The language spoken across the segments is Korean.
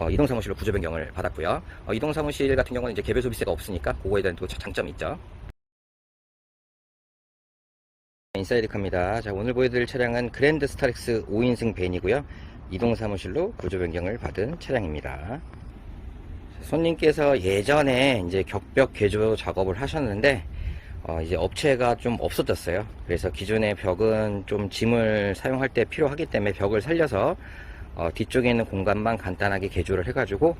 어, 이동 사무실로 구조 변경을 받았고요. 어, 이동 사무실 같은 경우는 이제 개별 소비세가 없으니까 그거에 대한 또 장점이 있죠. 인사이드 카입니다. 자, 오늘 보여드릴 차량은 그랜드 스타렉스 5인승 벤이고요. 이동 사무실로 구조 변경을 받은 차량입니다. 손님께서 예전에 이제 격벽 개조 작업을 하셨는데 어, 이제 업체가 좀 없어졌어요. 그래서 기존의 벽은 좀 짐을 사용할 때 필요하기 때문에 벽을 살려서 어, 뒤쪽에 있는 공간만 간단하게 개조를 해가지고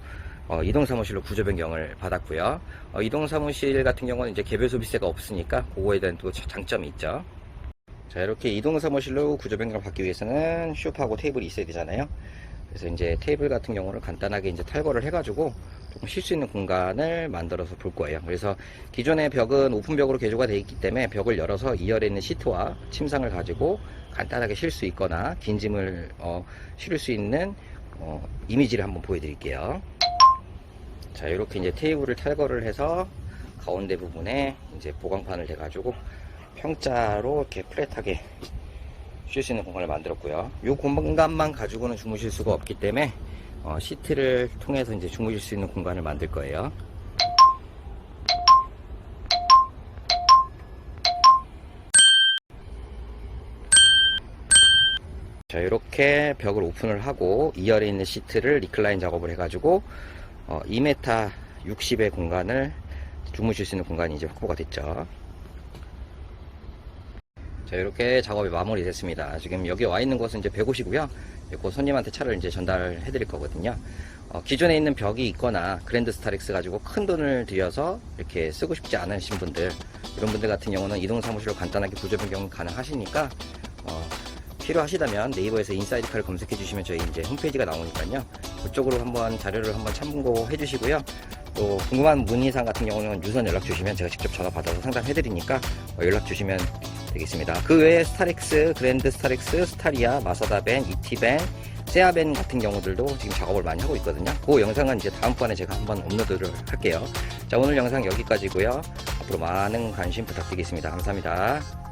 어, 이동 사무실로 구조 변경을 받았고요. 어, 이동 사무실 같은 경우는 이제 개별 소비세가 없으니까 그거에 대한 또 장점이 있죠. 자 이렇게 이동 사무실로 구조 변경을 받기 위해서는 쇼파하고 테이블이 있어야 되잖아요. 그래서 이제 테이블 같은 경우는 간단하게 이제 탈거를 해가지고 조금 쉴 수 있는 공간을 만들어서 볼 거예요. 그래서 기존의 벽은 오픈벽으로 개조가 되어 있기 때문에 벽을 열어서 2열에 있는 시트와 침상을 가지고 간단하게 쉴 수 있거나 긴 짐을 어, 실을 수 있는 어, 이미지를 한번 보여드릴게요. 자 이렇게 이제 테이블을 탈거를 해서 가운데 부분에 이제 보강판을 대가지고 평자로 이렇게 플랫하게 쉴 수 있는 공간을 만들었고요. 이 공간만 가지고는 주무실 수가 없기 때문에 어, 시트를 통해서 이제 주무실 수 있는 공간을 만들 거예요. 자 이렇게 벽을 오픈을 하고 2열에 있는 시트를 리클라인 작업을 해가지고 어, 2m 60의 공간을 주무실 수 있는 공간이 이제 확보가 됐죠. 자 이렇게 작업이 마무리됐습니다. 지금 여기 와 있는 곳은 이제 150이고요. 곧 손님한테 차를 이제 전달해 드릴 거거든요. 어, 기존에 있는 벽이 있거나 그랜드 스타렉스 가지고 큰 돈을 들여서 이렇게 쓰고 싶지 않으신 분들 이런 분들 같은 경우는 이동 사무실로 간단하게 구조 변경 가능하시니까 어, 필요하시다면 네이버에서 인사이드 칼을 검색해 주시면 저희 이제 홈페이지가 나오니까요. 그쪽으로 한번 자료를 한번 참고해 주시고요. 또 궁금한 문의사항 같은 경우는 유선 연락 주시면 제가 직접 전화 받아서 상담해 드리니까 어, 연락 주시면 되겠습니다. 그 외에 스타렉스, 그랜드 스타렉스, 스타리아, 마사다벤, 이티벤, 세아벤 같은 경우들도 지금 작업을 많이 하고 있거든요. 그 영상은 이제 다음번에 제가 한번 업로드를 할게요. 자, 오늘 영상 여기까지고요. 앞으로 많은 관심 부탁드리겠습니다. 감사합니다.